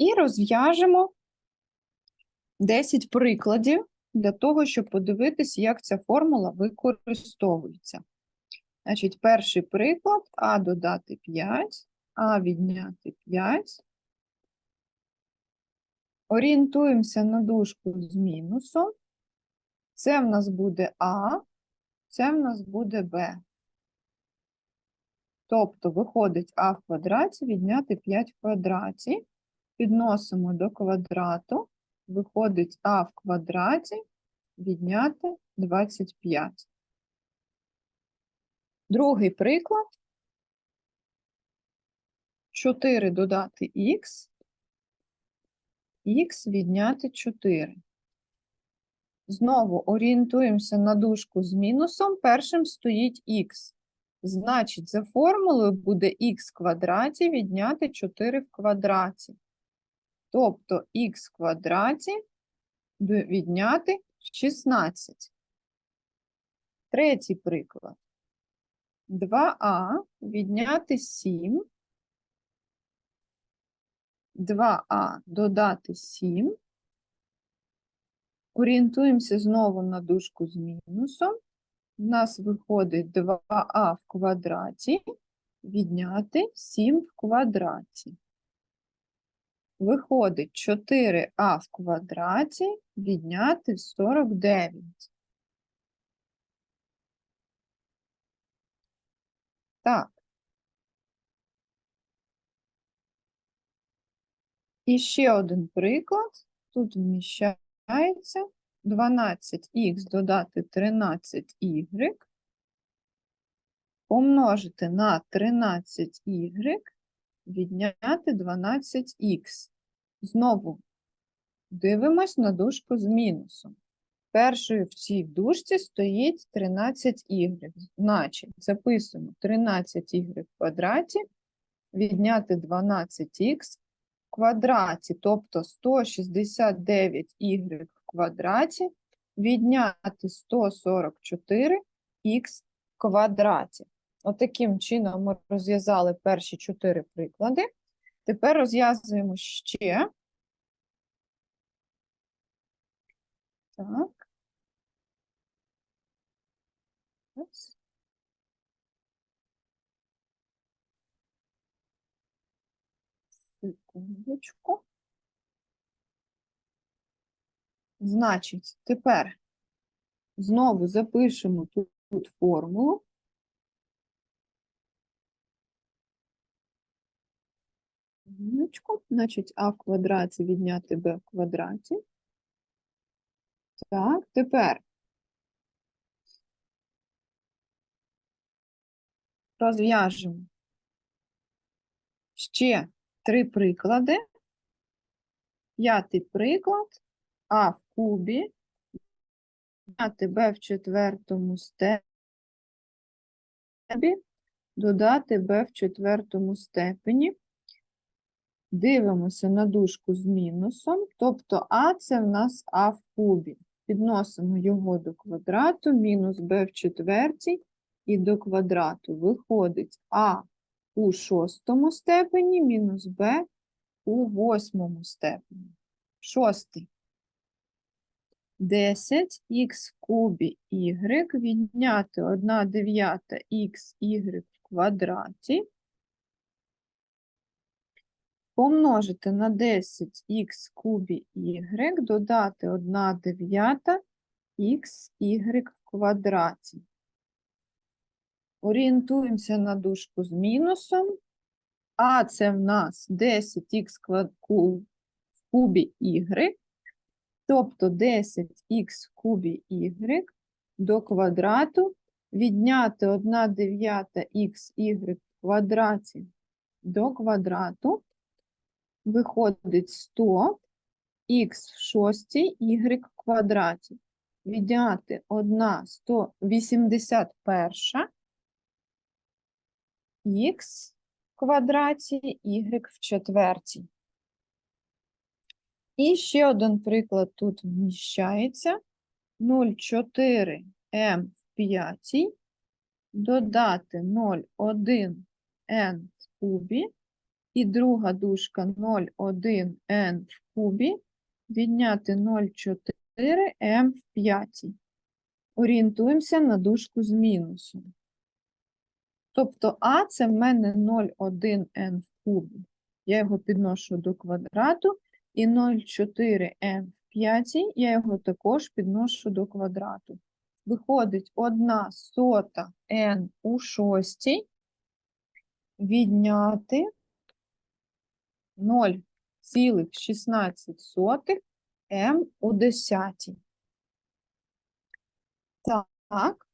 І розв'яжемо 10 прикладів для того, щоб подивитися, як ця формула використовується. Значить, перший приклад А додати 5, А відняти 5. Орієнтуємося на дужку з мінусом. Це в нас буде А, це в нас буде Б. Тобто виходить А в квадраті відняти 5 в квадраті. Підносимо до квадрату. Виходить А в квадраті відняти 25. Другий приклад. 4 додати х, х відняти 4. Знову орієнтуємося на дужку з мінусом. Першим стоїть х. Значить, за формулою буде х квадраті відняти 4 в квадраті. Тобто х квадраті відняти 16. Третій приклад. 2а відняти 7. 2а додати 7. Орієнтуємося знову на дужку з мінусом. У нас виходить 2а в квадраті відняти 7 в квадраті. Виходить 4а в квадраті відняти 49. Так. І ще один приклад. Тут вміщається 12х додати 13y помножити на 13y відняти 12х. Знову дивимось на дужку з мінусом. Першою в цій дужці стоїть 13y. Значить, записуємо 13y в квадраті відняти 12х в квадраті, тобто 169y в квадраті відняти 144х в квадраті. Отаким чином ми розв'язали перші чотири приклади. Тепер розв'язуємо ще. Так. Секундочку. Значить, тепер знову запишемо тут, тут формулу. Минуточку. Значить, а в квадраті відняти b в квадраті. Так, тепер розв'яжемо ще три приклади. П'ятий приклад а в кубі, відняти b в четвертому степені, додати b в четвертому степені. Дивимося на дужку з мінусом, тобто а це в нас а в кубі. Підносимо його до квадрату, мінус b в четвертій і до квадрату. Виходить а у шостому степені мінус b у восьмому степені. Шостий. 10 х в кубі y відняти 1 дев'ята х в квадраті помножити на 10 х кубі y, додати 1 дев'ята х y в квадраті. Орієнтуємося на дужку з мінусом. А це в нас 10х в кубі y, тобто 10х в кубі y до квадрату відняти 1 дев'ята х в квадраті до квадрату виходить 100 х в шостій y квадраті. Відняти 1 181 х в квадраті y в четвертій. І ще один приклад тут вміщається. 0,4 m в п'ятій додати 0,1 n в кубі і друга дужка 0,1n в кубі, відняти 0,4m в п'ятій. Орієнтуємося на дужку з мінусом. Тобто А це в мене 0,1n в кубі. Я його підношу до квадрату, і 0,4m в п'ятій я його також підношу до квадрату. Виходить 1 сота n у шостій відняти 0,16 m у десятій. Так.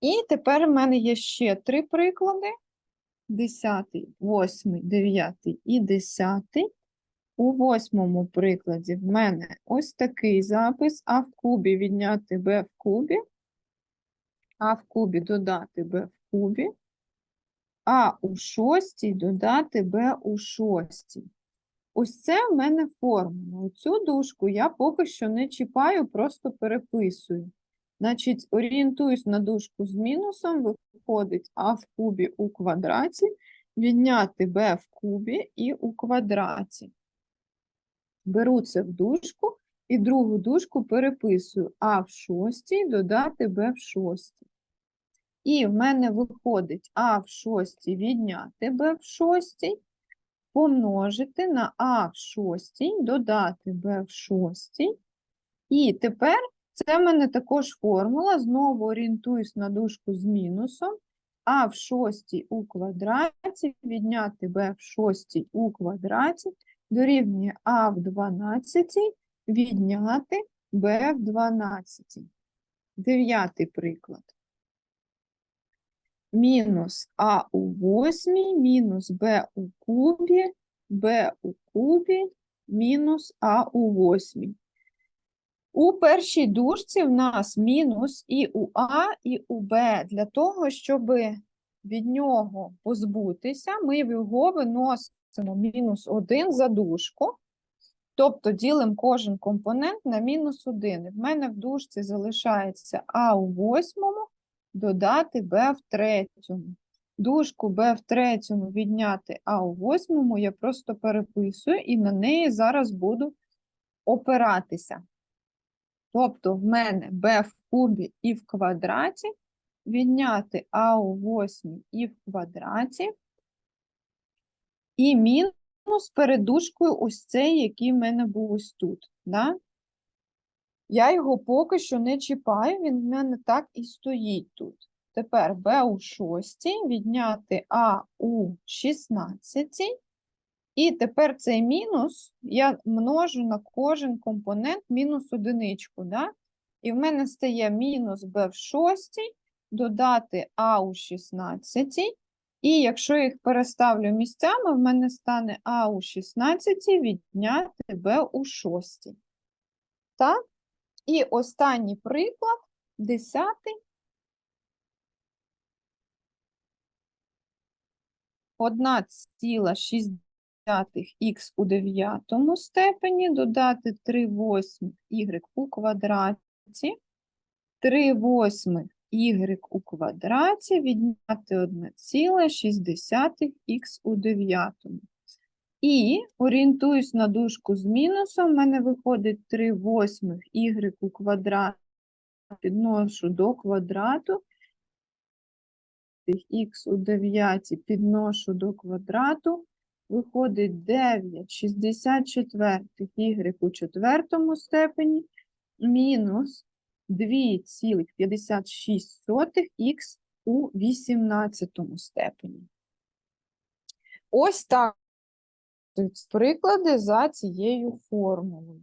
І тепер в мене є ще три приклади. 10, 8, 9 і 10. У восьмому прикладі в мене ось такий запис, а в кубі відняти b в кубі, а в кубі додати b в кубі, а у шостій додати b у шостій. Ось це в мене формула. Оцю дужку я поки що не чіпаю, просто переписую. Значить, орієнтуюсь на дужку з мінусом, виходить а в кубі у квадраті, відняти b в кубі і у квадраті. Беру це в дужку і другу дужку переписую а в шостій додати b в шостій. І в мене виходить а в шостій відняти b в шостій, помножити на а в шостій, додати b в шостій. І тепер це в мене також формула, знову орієнтуюсь на дужку з мінусом, а в шостій у квадраті відняти b в шостій у квадраті дорівнює а в 12 відняти b в 12. Дев'ятий приклад. Мінус а у восьмій, мінус b у кубі, b у кубі, мінус а у восьмій. У першій дужці в нас мінус і у А, і у Б. Для того, щоб від нього позбутися, ми його виносимо мінус 1 за дужку. Тобто ділимо кожен компонент на мінус 1. В мене в дужці залишається А у восьмому, додати Б в третьому. Дужку Б в третьому відняти А у восьмому я просто переписую і на неї зараз буду опиратися. Тобто в мене b в кубі і в квадраті, відняти а у восьмій і в квадраті, і мінус перед дужкою ось цей, який в мене був ось тут. Да? Я його поки що не чіпаю, він в мене так і стоїть тут. Тепер b у шостій, відняти а у шістнадцятій. І тепер цей мінус я множу на кожен компонент мінус одиничку. Да? І в мене стає мінус b в шостій, додати а у 16. І якщо їх переставлю місцями, в мене стане а у 16 відняти b у 6. Так? І останній приклад, десятий. 1,6 х у дев'ятому степені, додати 3 восьмих y у квадраті, 3 восьмих y у квадраті, відняти 1,6 х у дев'ятому. І орієнтуюсь на дужку з мінусом, в мене виходить 3 восьмих y у квадраті, підношу до квадрату, х у дев'ятій підношу до квадрату, виходить 9 64 y у четвертому степені. Мінус 2,56 х у 18 степені. Ось так приклади за цією формулою.